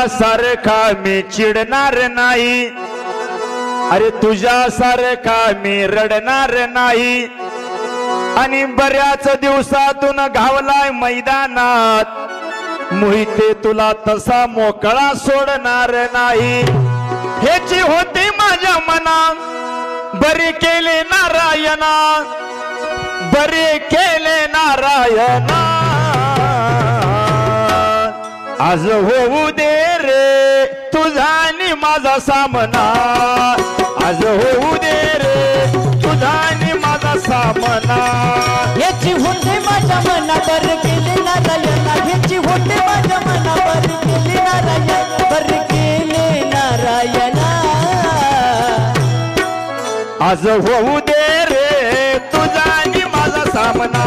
तुझ्यासारखा मी चिडणार नाही. अरे तुझ्यासारखा मी रडणार नाही. आणि बऱ्याच दिवसातून घावलाय मैदानात. मोहिते तुला तसा मोकळा सोडणार नाही. ह्याची होती माझ्या मनात बरे केले नारायणा. बरे केले नारायणा. आज होऊ दे. रे तुझा आणि माझा सामना. आज होऊ दे रे तुझा आणि माझा सामना. याची होते माझ्या मनावर केले नारायणा. ह्याची होते माझ्या मनावर केले नारायण. बर केले नारायणा. आज होऊ दे रे तुझा आणि माझा सामना.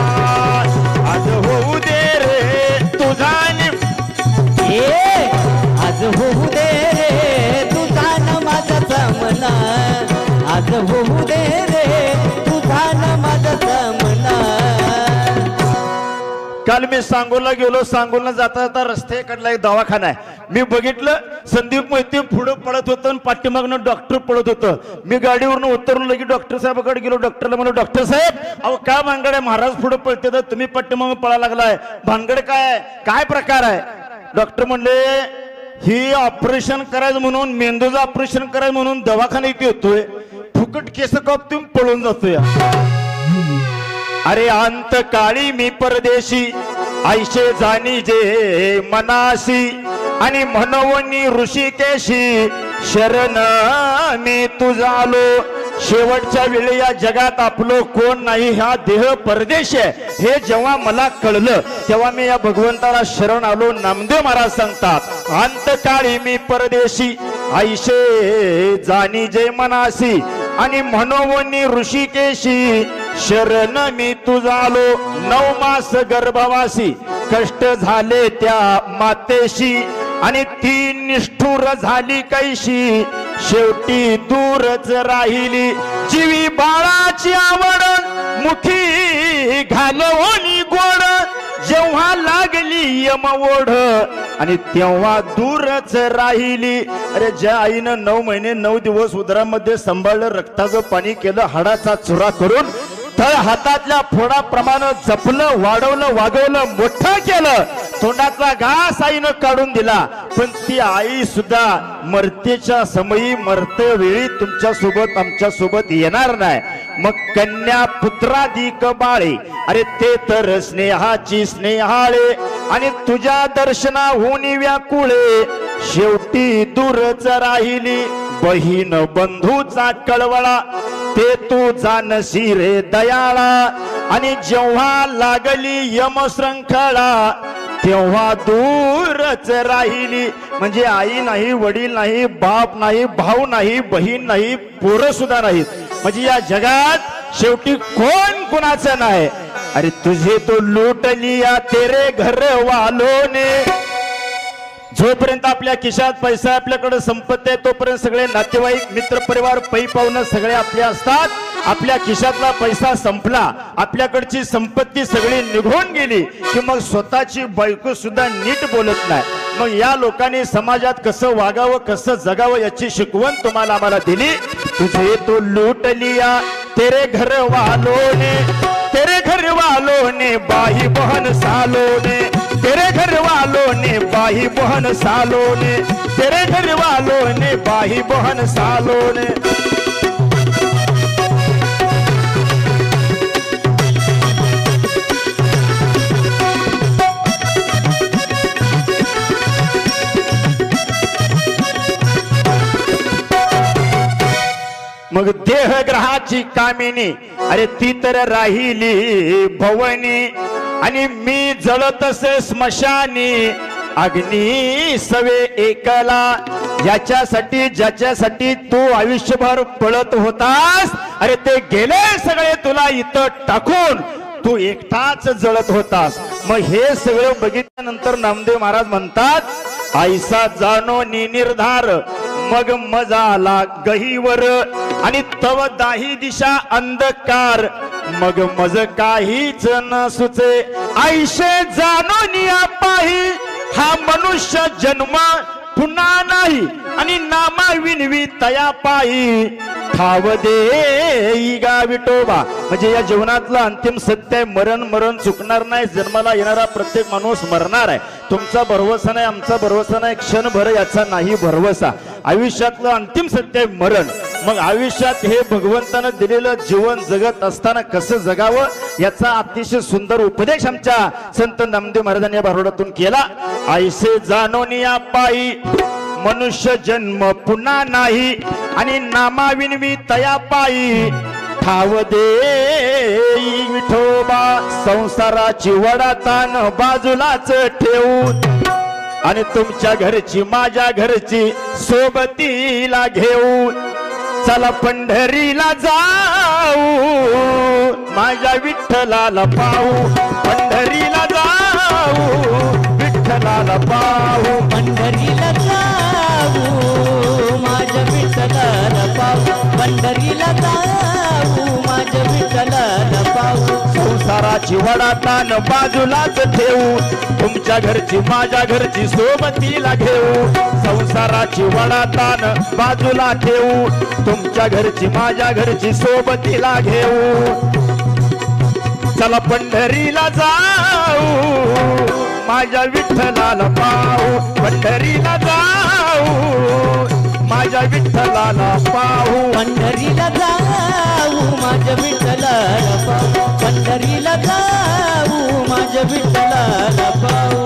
आज होऊ दे रे तुझा आणि ए सामना आज होऊ दे रे तुझा ना माझा सामना काल मी सांगोला गेलो सांगोला जाता जाता रस्त्याकडला एक दवाखाना आहे. मी बघितलं संदीप मोहिते पुढं पळत होतं आणि पाठीमागनं डॉक्टर पळत होतं. मी गाडीवरून उतरून लगे डॉक्टर साहेबाकडे गेलो डॉक्टरला म्हणलो डॉक्टर साहेब अहो काय भानगड आहे? महाराज पुढे पळते तर तुम्ही पाठीमागून पळा लागलाय. भानगड काय आहे? काय प्रकार आहे? डॉक्टर म्हणले ही ऑपरेशन करायचं म्हणून मेंदूचं ऑपरेशन करायचं म्हणून दवाखान्यात येतोय फुकट केस कापतून पळून जातोय. अरे अंत काळी मी परदेशी आयशे जाणी जे मनाशी आणि म्हणवणी ऋषिकेशी शरण मी तुझा आलो शेवटच्या वेळी या जगात आपलो कोण नाही हा देह परदेश आहे. हे जेव्हा मला कळलं तेव्हा मी या भगवंताला शरण आलो. नामदेव महाराज सांगतात अंतकाळी मी परदेशी आईशे जाणी जे मनासी आणि मनोवनी ऋषिकेशी शरण मी तुझालो नऊ मास गर्भवासी कष्ट झाले त्या मातेशी आणि ती निष्ठुर झाली कैशी? शेवटी दूरच राहिली. जीवी बाळाची आवड मुठी घालवली गोड. जेव्हा लागली यमओढ आणि तेव्हा दूरच राहिली. अरे ज्या आईनं नऊ महिने नऊ दिवस उदरामध्ये सांभाळलं रक्ताचं पाणी केलं हाडाचा चुरा करून तळ हातातल्या फोडाप्रमाणे जपलं वाढवलं वागवलं मोठं केलं. तोंडातला घास आईनं काढून दिला. पण ती आई सुद्धा मरतेच्या समयी मरते वेळी तुमच्यासोबत आमच्यासोबत येणार नाही. मग कन्या पुत्राधिक बाळे अरे ते तर स्नेहाची स्नेहाळे आणि तुझ्या दर्शना दर्शनाहून व्याकुळे. शेवटी दूरच राहिली बहीण बंधूचा कळवळा ते तू जानसी रे दयाळा. आणि जेव्हा लागली यमशृंखळा तेव्हा दूरच राहिली. म्हणजे आई नाही वडील नाही बाप नाही भाऊ नाही बहीण नाही पोरं सुद्धा नाहीत. म्हणजे या जगात शेवटी कोण कुणाचं नाही? अरे तुझे तो लुटली या तेरे घर वालोने जोपर्यंत आपल्या खिशात पैसा आहे, आपल्याकडे संपत्ती आहे तोपर्यंत सगळे नातेवाईक मित्र परिवार पै पाहुणं सगळे आपले असतात. आपल्या खिशातला पैसा संपला आपल्याकडची संपत्ती सगळी निघून गेली की मग स्वतःची बायको सुद्धा नीट बोलत नाही. मग या लोकांनी समाजात कसं वागावं कसं जगावं याची शिकवण तुम्हाला आम्हाला दिली. तुझे तो लूट लिया तेरे घर वालोने तेरे घर वालोने बाई बहन सालोने तेरे घर वालों ने बाही बहन सालों ने तेरे घर वालों ने बाही बहन सालों ने। मग देहग्रहाची कामिनी अरे ती तर राहिली भवनी। आणि मी जळत असे स्मशानी अग्नी सवे एकला. याच्यासाठी ज्याच्यासाठी तू आयुष्यभर पळत होतास अरे ते गेले सगळे तुला इथं टाकून. तू एकटाच जळत होतास. मग हे सगळं बघितल्यानंतर नामदेव महाराज म्हणतात आईसा जाणो नि निर्धार मग मजा आला गहीवर आणि तव दाही दिशा अंधकार. मग मज काहीच न सुचे आईशे जाणो पाही. हा मनुष्य जन्म पुन्हा नाही. आणि नामा विनवी तया पायी. ठाव दे गा विठोबा. म्हणजे या जीवनातलं अंतिम सत्य आहे मरण मरण चुकणार नाही जन्माला येणारा प्रत्येक माणूस मरणार आहे. तुमचा भरवसा नाही आमचा भरवसा नाही क्षणभर याचा नाही भरवसा. आयुष्यातलं अंतिम सत्य आहे मरण. मग आयुष्यात हे भगवंतानं दिलेलं जीवन जगत असताना कसं जगावं? याचा अतिशय सुंदर उपदेश आमच्या संत नामदेव महाराजांनी या भारुडातून केला. आयसे जाणून या पायी. मनुष्य जन्म पुन्हा नाही आणि नामाविनवी तया पायी ठाव दे विठोबा संसाराची वडातान बाजूलाच ठेवून. आणि तुमच्या घरची माझ्या घरची सोबतीला घेऊन. चला पंढरीला जाऊ माझ्या विठ्ठलाला पाहू. पंढरीला जाऊ विठ्ठलाला पाहू. पंढरीला जाऊ जाऊ. माझ्या विठ्ठल पाहू. पंढरीला जाऊ. माझ्या विठ्ठल पाहू. संसाराची वडातान बाजूलाच ठेवू. तुमच्या घरची माझ्या घरची सोबतीला घेऊ. संसाराची वडातान बाजूला ठेवू. तुमच्या घरची माझ्या घरची सोबतीला घेऊ. चला पंढरीला जाऊ. माझ्या विठ्ठलाला पाहू पंढरीला जाऊ. माझ्या विठ्ठलाला पाहू. पंढरीला जाऊ माझ्या विठ्ठलाला पाहू. पंढरीला जाऊ माझ्या विठ्ठलाला पाहू.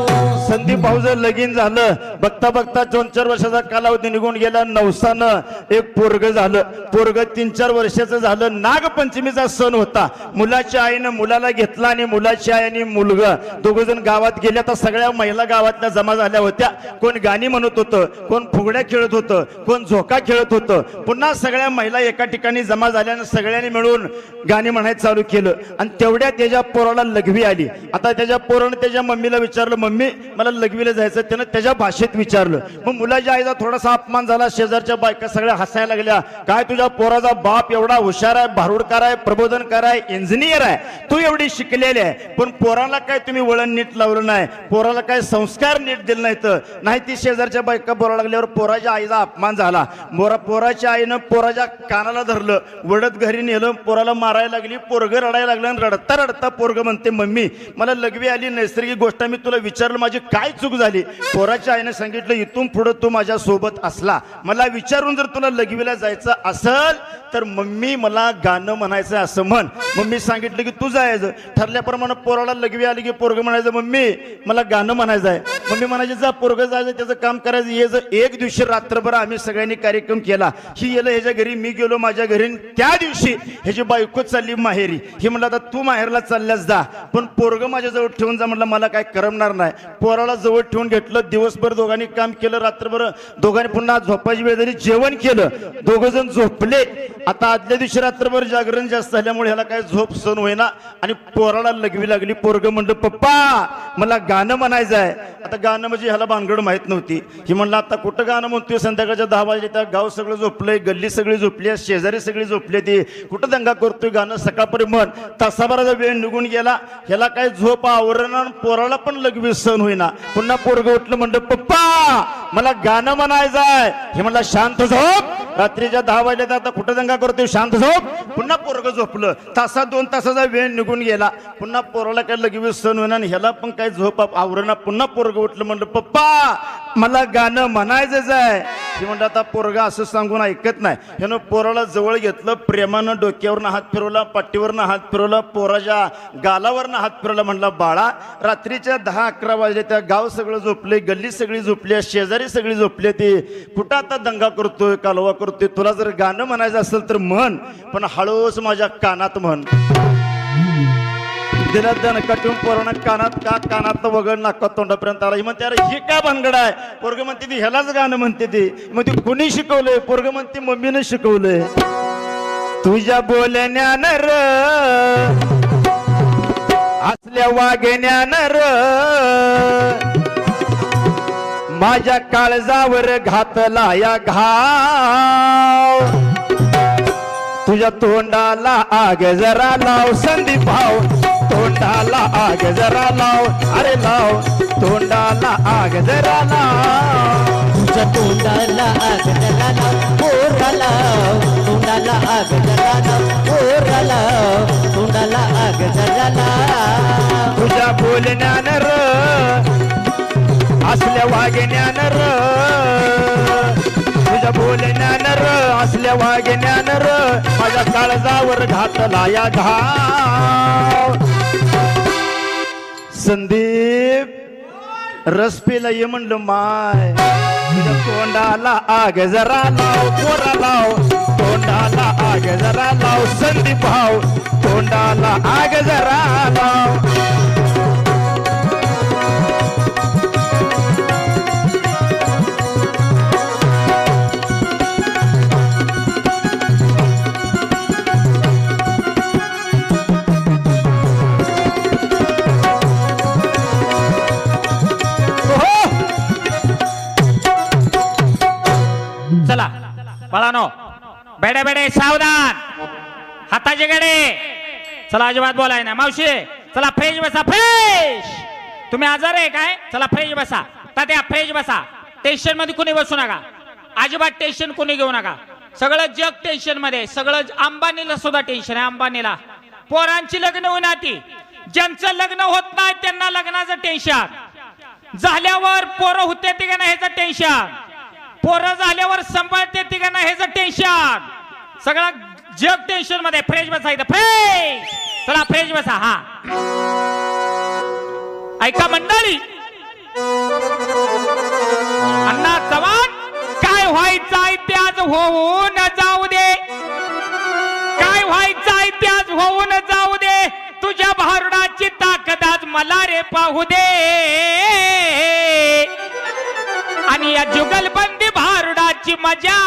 संदीप भाऊचं लगीन झालं. बघता बघता दोन चार वर्षाचा कालावधी निघून गेला नवसानं एक पोरग झालं. पोरग तीन चार वर्षाचं झालं. नागपंचमीचा सण होता. मुलाच्या आईनं मुलाला घेतला आणि मुलाची आई आणि मुलगा दोघ जण गावात गेल्या तर सगळ्या महिला गावातल्या जमा झाल्या होत्या. कोण गाणी म्हणत होतं कोण फुगड्या खेळत होतं कोण झोका खेळत होतं? पुन्हा सगळ्या महिला एका ठिकाणी जमा झाल्यानं सगळ्यांनी मिळून गाणी म्हणायचं चालू केलं. आणि तेवढ्या त्याच्या पोराला लघवी आली. आता त्याच्या पोरानं त्याच्या मम्मीला विचारलं मम्मी मला लघवीला जायचं त्यानं त्याच्या भाषेत विचारलं. मग मुलाच्या आईचा थोडासा अपमान झाला शेजारच्या बायका सगळ्या हसायला लागल्या. काय तुझ्या पोराचा बाप एवढा हुशार आहे भारुडकार आहे प्रबोधनकार आहे इंजिनियर आहे? तू एवढी शिकलेली आहे. पण पोराला काय तुम्ही वळण नीट लावलं नाही? पोराला काय संस्कार नीट दिले नाहीत? नाही ती शेजारच्या बायका बोलायला लागल्यावर पोराच्या आईचा अपमान झाला. मोरा पोराच्या आईनं पोराच्या कानाला धरलं. वडत घरी नेलं पोराला मारायला लागली पोरगं रडायला लागलं आणि रडता रडता पोरग म्हणते मम्मी मला लघवी आली नैसर्गिक गोष्ट मी तुला विचारलं माझी काय चूक झाली? पोराच्या आईने सांगितलं इथून पुढं तू माझ्या सोबत असला. मला विचारून जर तुला लघवीला जायचं असल तर मम्मी मला गाणं म्हणायचं असं म्हण. मम्मी सांगितलं की तू जायचं. ठरल्याप्रमाणे पोराला लघवी आली की पोरग म्हणायचं मम्मी मला गाणं म्हणायचं आहे मम्मी म्हणायचे जा पोरग जायचं त्याचं काम करायचं ये जर एक दिवशी रात्रभर आम्ही सगळ्यांनी कार्यक्रम केला. ही गेलं ह्याच्या घरी मी गेलो माझ्या घरी. त्या दिवशी ह्याची बायको चालली माहेरी. ही म्हणलं आता तू माहेरला चालल्यास जा. पण पोरग माझ्याजवळ ठेवून जा. म्हटलं मला काय करमणार नाही. पोराला जवळ ठेवून घेतलं. दिवसभर दोघांनी काम केलं. रात्रभर दोघांनी पुन्हा झोपायची वेळ झाली. जेवण केलं. दोघं जण झोपले. आता आदल्या दिवशी रात्रभर जागरण जास्त झाल्यामुळे ह्याला काय झोप सण होईना. आणि पोराला लगवी लागली. पोरग म्हणलं पप्पा मला गाणं म्हणायचं आहे आता गाणं म्हणजे ह्याला भानगड माहीत नव्हती. ही म्हणलं आता कुठं गाणं म्हणतोय? संध्याकाळच्या दहा वाजले तर गाव सगळं झोपलंय गल्ली सगळी झोपली आहे, शेजारी सगळी झोपली ती. कुठं दंगा करतोय गाणं? सकाळपर्यंत म्हण. तासाभराचा वेळ निघून गेला. ह्याला काय झोप आवरण पोराला पण लगवी सण होईना. पुन्हा पोरग उठलं म्हणलं पप्पा मला गाणं म्हणायचं आहे हे म्हणला शांत झोप. रात्रीच्या दहा वाजल्या आता कुठं दंगा करतोय? शांत झोप. पुन्हा पोरग झोपलं. तासा दोन तासाचा वेळ निघून गेला. पुन्हा पोराला काय लगवी सण होईना आणि ह्याला पण काय झोप आवरणा. पुन्हा पोरग उठलं म्हणलं पप्पा मला गाणं म्हणायचंच आहे. हे म्हणलं आता पोरगा असं सांगून ऐकत नाही. ह्यानं पोराला जवळ घेतलं प्रेमानं डोक्यावरनं हात फिरवला पाठीवरनं हात फिरवला पोराच्या गालावरनं हात फिरवला म्हणला बाळा रात्रीच्या दहा अकरा वाजले त्या गाव सगळं झोपले गल्ली सगळी झोपली शेजारी सगळी झोपली ती. कुठं आता दंगा करतोय कालवा करतोय? तुला जर गाणं म्हणायचं असेल तर म्हण पण हळूच माझ्या कानात म्हण. दिला दण कटून कानात का कानात वगळ नाका तोंडापर्यंत आला म्हणते अरे ही काय भानगड आहे पोरग म्हणते ती ह्यालाच गाणं म्हणते ती मग ती कुणी शिकवलंय पोरग म्हणते मम्मीने शिकवलंय तुझ्या बोलण्यान र असल्या वागण्यानं र माझ्या काळजावर घातला या घाव तुझ्या तोंडाला आग जरा लाव संदीप भाव तोंडाला आग जरा लाव. अरे लाव. तोंडाला आग जरा लाव. तुझ्या तोंडाला आग जरा लाव. पोराला तोंडाला आग जरा लाव. पोराला तोंडाला आग जरा लाव. तुझ्या बोलण्यान र. असल्या वागण्यान र. बोलण्यान र असल्या वागण्यान र माझ्या काळजावर घातला या घाव. संदीप रस पिला ये म्हणलं माय तोंडाला आग जरा लाव कोरा लाव. तोंडाला आग जरा लाव संदीप भाव. तोंडाला आग जरा लाव. चला अजिबात बोलाय ना मावशी चला फ्रेश बसा फ्रेश तुम्ही आजार आहे काय? चला फ्रेश बसा. तात्या फ्रेश बसा. टेन्शनमध्ये कुणी बसू नका. अजिबात टेन्शन कुणी घेऊ नका. सगळं जग टेन्शनमध्ये सगळं अंबानीला सुद्धा टेन्शन आहे अंबानीला. पोरांची लग्न होण्याची ज्यांचं लग्न होत नाही त्यांना लग्नाचं टेन्शन झाल्यावर पोरं होते ते का नाही ह्याचं टेन्शन पोरं झाल्यावर सांभाळते ती का नाही ह्याचं टेन्शन सगळं जग टेन्शनमध्ये फ्रेश बसायचं फ्रेश चला फ्रेश बसा हा. ऐका मंडळी. अण्णा चव्हाण काय व्हायचंय ते होऊन जाऊ दे. काय व्हायचंय ते होऊन जाऊ दे. तुझ्या भारुडाची ताकद आज मला रे पाहू दे. आणि या जुगलबंदी भारुडाची मजा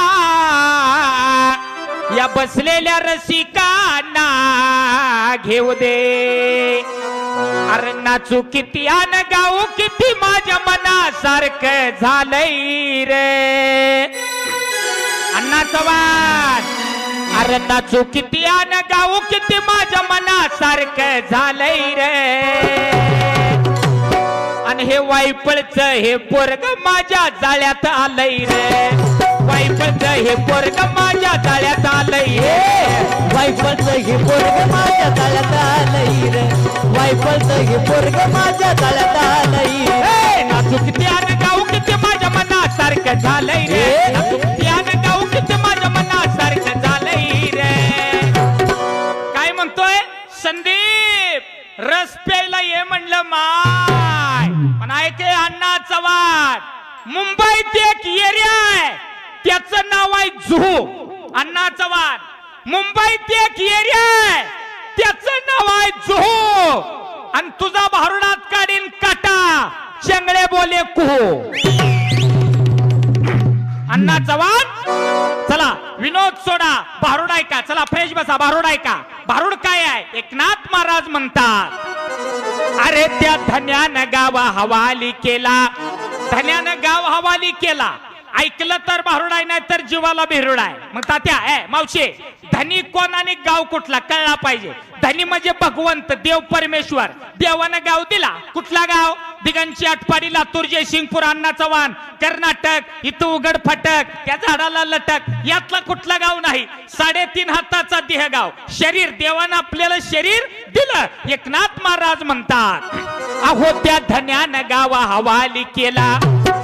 या बसलेल्या रसिकांना घेऊ दे. अरे नाचू किती आन गाऊ किती माझ्या मनासारखं झालंय रे. अण्णा चव्हाण अरे नाचू किती आन गाऊ किती माझ्या मनासारखं झालंय रे. आणि हे वायपळच हे पोरग माझ्या जाळ्यात आलंय रे. वायपळच हे पोरग माझ्या जाळ्यात आलंय रे. वायफळचं हे पोरग माझ्या तळ्यात आलंय रे. वायफळचं हे पोरग माझ्या तळ्यात आलंय नाचू किती आन गाऊ किती माझ्या मनासारखं झालंय रे. नाचू किती आन गाऊ किती माझ्या मनासारखं झालंय रे. काय म्हणतोय? संदीप रस प्यायला ये म्हणलं माय. पण ऐके अण्णा चव्हाण मुंबईत एक एरिया आहे. त्याचं नाव आहे जुहू. अण्णा चव्हाण. मुंबईत एक एरिया आहे. त्याचं नाव आहे जुहू. आणि तुझा भारुडात काढीन काटा. चंगळे बोले कुहू. अण्णा चव्हाण चला विनोद सोडा. भारुड ऐका चला फ्रेश बसा. भारुड ऐका भारुड काय आहे? एकनाथ महाराज म्हणतात. अरे त्या धन्यानं गाव हवाली केला. धन्यानं गाव हवाली केला. ऐकलं तर भारुड आहे नाही तर जीवाला भिरुड आहे. मग तात्या ए मावशे धनी कोण आणि गाव कुठला? कळला पाहिजे. धनी म्हणजे भगवंत देव परमेश्वर. देवानं गाव दिला. कुठला गाव? दिगंची आटपाडी लातूर जयसिंगपूर अण्णा चव्हाण कर्नाटक इथं उघड फटक त्या झाडाला लटक. यातला कुठला गाव नाही? साडेतीन हाताचा देह गाव शरीर देवानं आपल्याला शरीर दिलं. एकनाथ महाराज म्हणतात अहो त्या धन्यानं गावा हवाली केला.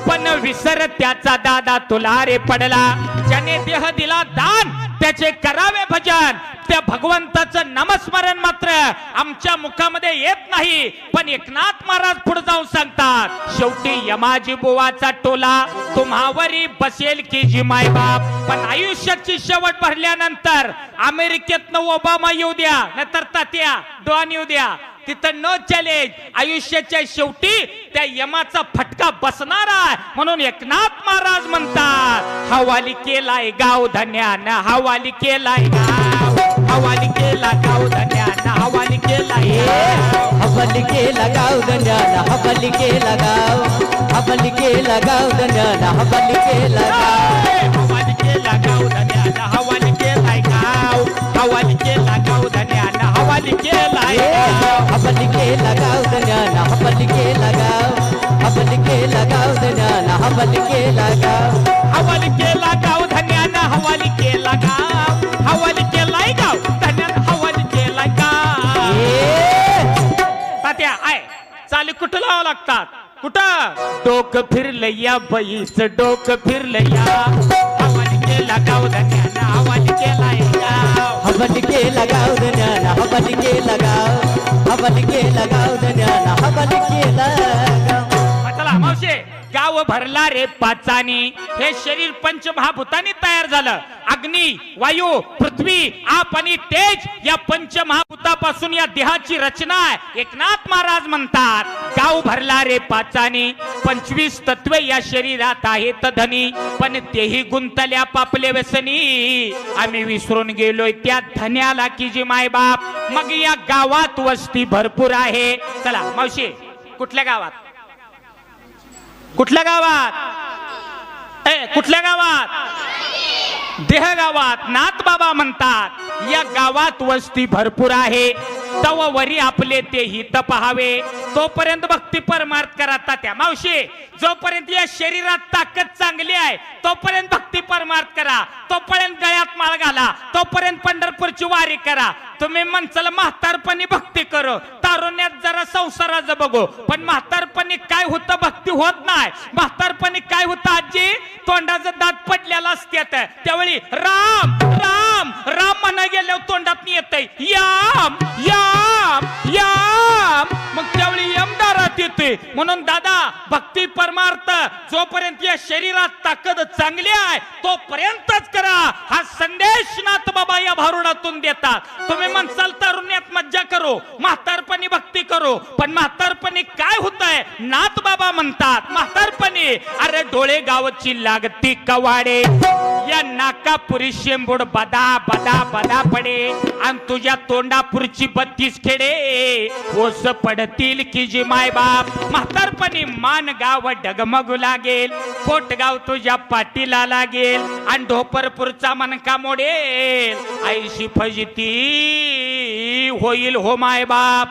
पण विसर त्याचा दादा तुला रे पडला. ज्याने देह दिला दान त्याचे करावे भजन. त्या भगवंताचं नामस्मरण मात्र आमच्या मुखामध्ये येत नाही. पण एकनाथ महाराज पुढे जाऊन सांगतात शेवटी यमाजी बुवाचा टोला तुम्हावरी बसेल की जी मायबाप पण आयुष्याची शेवट भरल्यानंतर अमेरिकेतनं ओबामा येऊ द्या नंतर तात्या डॉन येऊ द्या. तिथं न चॅलेंज आयुष्याच्या शेवटी त्या यमाचा फटका बसणार आहे म्हणून एकनाथ महाराज म्हणतात हवाली केलाय गाव धन्यानं हवाली केलाय गाव हवाली केला गाव धन्यानं हवाली केलाय. हबली केला गाव दंड्याला हबली केला गाव हबली केला गाव दंड्याला हबली केला गाव हवाली केला गाव धन्यानं हवाली केलाय गाव हवाली केला गाव धन्यानं हवाली केलाय गाव. हबली लगाव ज्ञान हबलिके लगाव हबलिके लगाव ज्ञान हबलिके लगाव हवाल केला गाव. धन्यानं हवाल केला गाव. हवाल केलाय गाव धन्यानं हवाल केलाय गाव. ए तात्या आय चाली कुठं लावा लागतात? कुठं? डोकं फिरलं या बाईच डोकं फिरलं या हवाल केला हबलिके लगाव ज्ञान हबलिके लगाव हबलिके लगाव ज्ञान हबलिके लगाव चला मावशे. गाव भरला रे पाचानी. हे शरीर पंचमहाभूतानी तयार झालं. अग्नी वायू पृथ्वी आप आणि तेज या पंचमहाभूतापासून या देहाची रचना आहे एकनाथ महाराज म्हणतात. गाव भरला रे पाचानी. पंचवीस तत्वे या शरीरात आहेत धनी. पण तेही गुंतल्या पापले व्यसनी. आम्ही विसरून गेलोय त्या धन्याला की जी माय बाप. मग या गावात वस्ती भरपूर आहे. चला मावशी कुठल्या गावात? कुठल्या गावात? ए कुठल्या गावात? देह गावात नाथ बाबा म्हणतात या गावात वस्ती भरपूर आहे. तव वरी आपले ते हित पहावे. तोपर्यंत भक्ती परमार्थ करा तात्या मावशी जोपर्यंत या शरीरात ताकद चांगली आहे तोपर्यंत भक्ती परमार्थ करा. तोपर्यंत गळ्यात माळ घाला. तोपर्यंत पंढरपूरची वारी करा. तुम्ही म्हणचाल म्हातारपणी भक्ती करो. तारुण्यात जरा संसाराचं बघू. पण म्हातारपणी काय होतं भक्ती होत नाही. म्हातारपणी काय होतं आजी? तोंडाचं दात पडलेला असत्यात. त्यावेळी राम राम राम म्हणा गेल्यावर तोंडात येतंय याम याम याम. मग त्यावेळी यमदारात येते म्हणून दादा भक्ती परमार्थ जोपर्यंत या शरीरात ताकद चांगली आहे तोपर्यंतच करा. हा संदेश नाथ बाबा या भारुडातून देतात. तुम्ही म्हणसाल तारुण्यात मज्जा करो म्हातारपणी भक्ती करो. पण म्हातारपणी काय होत आहे नाथ बाबा म्हणतात म्हातारपणी. अरे डोळे गावची लागती कवाडे. या नाकापुरी शेंबूड बदा बदा बदा पडे आणि तुझ्या तोंडापुरची बत्तीस खेडे ओस पडतील की जी माय बाप. म्हातारपणी मान गाव डगमगू लागेल. पोटगाव तुझ्या पाटीला लागेल. आणि ढोपरपूरचा मनका मोडेल. ऐशी फजिती होईल हो माय बाप.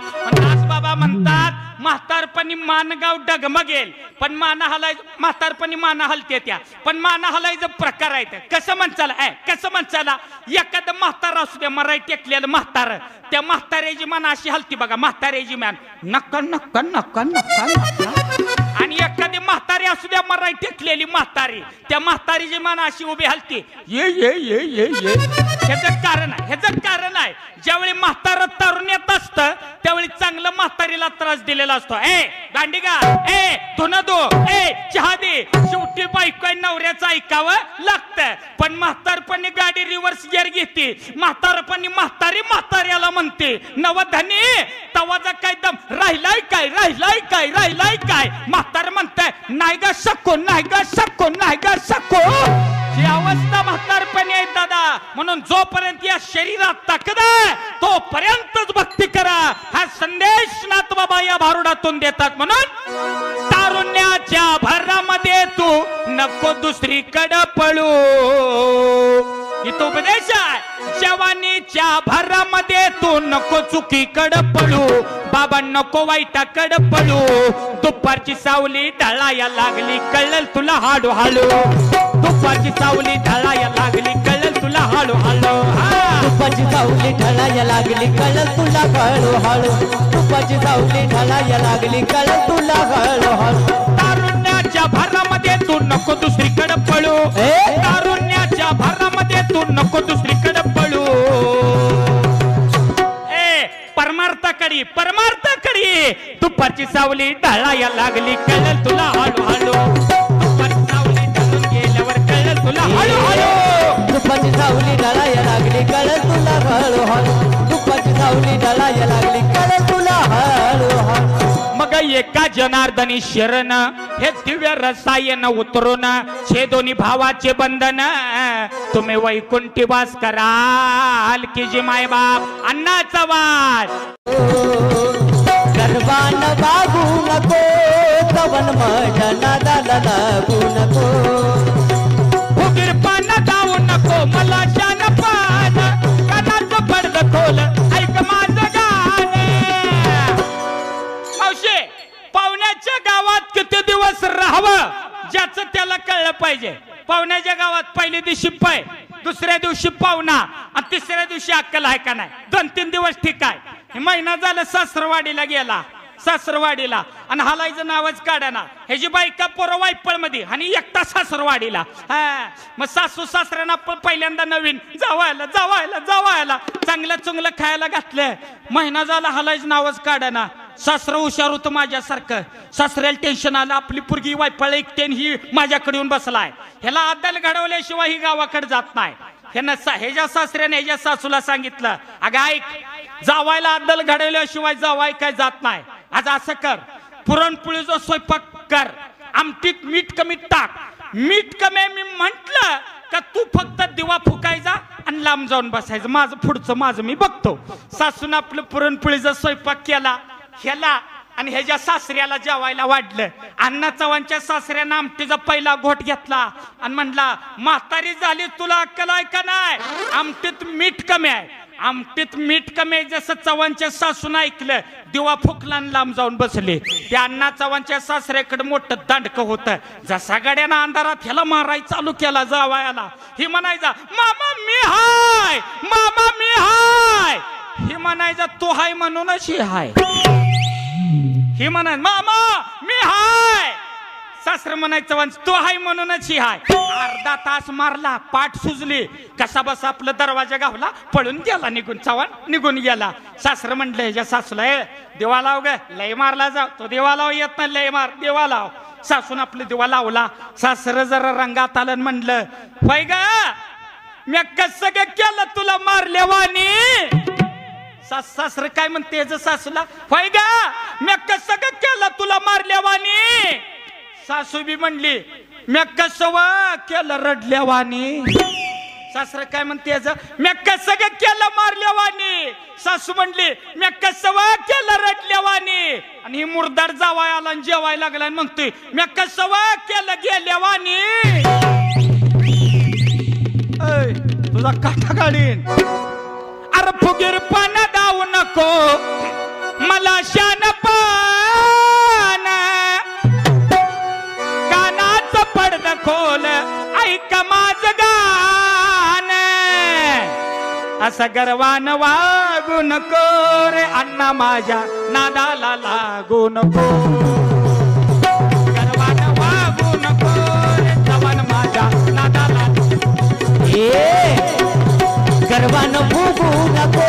बाबा म्हणतात म्हातारपणी मानगाव डगमगेल. पण माना हलाय म्हातारपणी माना हलते त्या पण माना हलायचं प्रकार आहेत. कसं म्हणचाला? आहे कसं म्हणचाला? एखादं म्हातार असू द्या मराठी टेकलेलं म्हातार. त्या म्हाताऱ्याची मान अशी हलती बघा म्हाताऱ्याची मान. नक्का नक्का नक्का नक्का नक्का आणि एखादी म्हातारी असू द्या मराठी टेकलेली म्हातारी. त्या म्हातारीची मान अशी उभी हलती. ये ये ये ये ये. ह्याचं कारण आहे ह्याचं कारण आहे. ज्यावेळी म्हातार येत असतं त्यावेळी चांगलं म्हातारीला त्रास दिलेला असतो. ए दांडिगा ए धुन दो ए चहा दे. शेवटी बायको नवऱ्याचं ऐकावं लागतं. पण म्हातारपणी गाडी रिव्हर्स गिअर घेते. म्हातारपणी म्हातारी म्हाताऱ्याला म्हणते नवधनी तवाचा काय दम. राहिलाय काय राहिलाय काय राहिलाय काय? म्हातार म्हणताय नाही ग सको नाही ग सको नाही ग सको ही अवस्था म्हातारपणी आहे दादा म्हणून जोपर्यंत या शरीरात ताकद आहे तोपर्यंतच भक्ती करा. हा संदेश नाथ बाबा या भारुडातून देतात म्हणून तारुण्याच्या भरामध्ये तू नको दुसरीकडे पळू. इथं उपदेश आहे जवानीच्या भरामध्ये तू नको चुकीकडे पळू. बाबा नको वाईटाकडे पळू. दुपारची सावली ढळाया लागली कळल तुला हाडू हाडू दुपारची सावली ढळाया लागली कळल तुला हाडू हाडू हा. तुपाची सावली ढळाया लागली कळ तुला हळू हळू तुपाची सावली ढळाया लागली कळ तुला हळू हळू तारुण्याच्या भरामध्ये तू नको दुसरीकडे पळू. ए? तारुण्याच्या भरामध्ये तू नको दुसरीकडे पळू. ए परमार्थाकडे परमार्थाकडे. तुपाची सावली ढळाया लागली कळल तुला हळू हळू तुला हळू हळू. तुपाची सावली ढळाया लागली कळ तुला हळू हळू तुपाची सावली ढळाया लागली कळ तुला हळू हळू मग एका जनार्दनी शरण हे दिव्य रसायन उतरून छे दोन्ही भावाचे बंधन. तुम्ही वैकुंठी वास कराल की जी माय बाप अन्नाचा वास गर्वान बागू नको तवन दाला लागू नको. खोल ऐक माझ गाणे. मावशी पाहुण्याच्या गावात किती दिवस राहावं ज्याचं त्याला कळलं पाहिजे. पाहुण्याच्या गावात पहिल्या दिवशी पाय दुसऱ्या दिवशी पाहुणा आणि तिसऱ्या दिवशी अक्कल आहे का नाही? दोन तीन दिवस ठीक आहे. महिना झालं सासरवाडीला गेला. सासरवाडीला. आणि हालायचं नावच काढाना. ह्याची बायका पोरं वायपळमध्ये आणि एकटा सासरवाडीला. हा. मग सासू सासऱ्यांना पण पहिल्यांदा नवीन जावायला जावायला जावायला. चांगलं चुंगलं खायला घातलं. महिना झाला हालायचं नावच काढाना. सासरं हुशार होतं माझ्यासारखं. सासऱ्याला टेन्शन आलं आपली पुरगी वायपळ एकटेन ही माझ्याकडे येऊन बसलाय. ह्याला अद्दल घडवल्याशिवाय ही गावाकडे जात नाही. ह्यानं सा- ह्याच्या सासऱ्याने ह्याच्या सासूला सांगितलं अगं ऐक जावायला अद्दल घडवल्याशिवाय जावाय काय जात नाही. आज असं कर. पुरणपोळीचा स्वयंपाक कर. आमटीत मीठ कमी टाक. मीठ कमी मी म्हंटल का तू फक्त दिवा फुकायचा आणि लांब जाऊन बसायचं. माझं पुढचं माझं मी बघतो. सासून आपलं पुरणपोळीचा स्वयंपाक केला ह्याला आणि ह्याच्या सासऱ्याला जेवायला वाढलं अण्णा चव्हाणच्या सासऱ्यानं आमटीचा पहिला घोट घेतला आणि म्हणला म्हातारी झाली तुला अक्कल आहे का नाही? आमटीत मीठ कमी आहे. आमटीत मीठ कमी जसं चव्हाणच्या सासून ऐकलं दिवा फुकला लांब जाऊन बसले. त्या अण्णा चव्हाणच्या सासऱ्याकडे मोठं दांडक होतं. जसा गाड्यानं अंधारात ह्याला माराय चालू केला जावायला ही म्हणायचा मामा मी हाय! मामा मी हाय! ही म्हणायचा तू हाय म्हणूनच ही हाय. ही म्हणाय मामा मी हाय! सासर म्हणायचं वंश तो हाय म्हणूनच ही हाय. अर्धा तास मारला पाठ सुजली. कसा बसा आपलं दरवाजा गावला पळून गेला निघून चव्हाण निघून गेला. सासर म्हटलं ह्याच्या सासूला ए देवा लाव ग लय मारला जाव तो देवा लाव येत नाही लय मार देवा लाव. सासून आपलं देवा लावला. सासर जरा रंगात आलं म्हणलं होय ग मी कसं केलं तुला मारलेवानी सास सासर काय म्हणते याचं सासूला होय ग मी कसं केलं तुला मारल्यावानी सासूबी म्हणली मी कसं केलं रडल्या वाणी सासर काय म्हणते याचं? मी कस केलं केलं मारल्यावानी? सासू म्हणली मी कसं केलं रडल्या वाणी आणि ही मुरदार जावाय आला आणि जेवायला लागला आणि म्हणतोय मी कसं केलं गेल्या वाणी तुझा काटा काढीन. अरे पान दाऊ नको मला शान असं गर्वान वागू नको रे अण्णा माझ्या नादाला लागू नको. गर्वान वागू नको रे जवान माझ्या नादाला ए गर्वान भोगू नको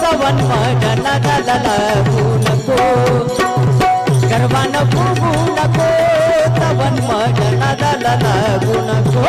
चवन माझ्या नादाला लागू नको. गर्वान भोगू नको चवन माझ्या नादाला लागू नको.